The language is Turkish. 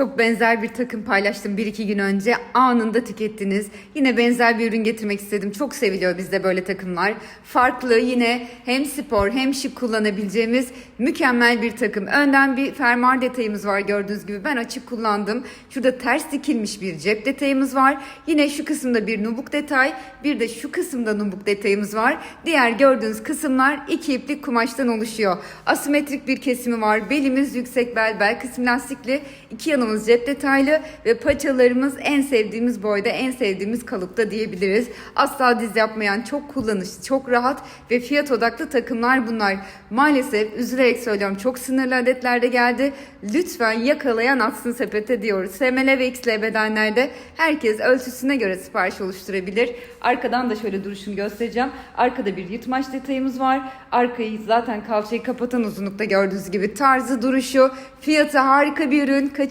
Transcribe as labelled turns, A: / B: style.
A: Çok benzer bir takım paylaştım bir iki gün önce. Anında tükettiniz. Yine benzer bir ürün getirmek istedim. Çok seviliyor bizde böyle takımlar. Farklı yine hem spor hem şık kullanabileceğimiz mükemmel bir takım. Önden bir fermuar detayımız var gördüğünüz gibi. Ben açık kullandım. Şurada ters dikilmiş bir cep detayımız var. Yine şu kısımda bir nubuk detay. Bir de şu kısımda nubuk detayımız var. Diğer gördüğünüz kısımlar iki iplik kumaştan oluşuyor. Asimetrik bir kesimi var. Belimiz yüksek bel, bel kısmı lastikli. İki yanımız cep detaylı ve paçalarımız en sevdiğimiz boyda, en sevdiğimiz kalıpta diyebiliriz. Asla diz yapmayan, çok kullanışlı, çok rahat ve fiyat odaklı takımlar bunlar. Maalesef üzülerek söylüyorum çok sınırlı adetlerde geldi. Lütfen yakalayan atsın sepete diyoruz. SML ve XL bedenlerde herkes ölçüsüne göre sipariş oluşturabilir. Arkadan da şöyle duruşunu göstereceğim. Arkada bir yırtmaç detayımız var. Arkayı zaten kalçayı kapatan uzunlukta gördüğünüz gibi tarzı duruşu, fiyatı harika bir ürün. Kaçır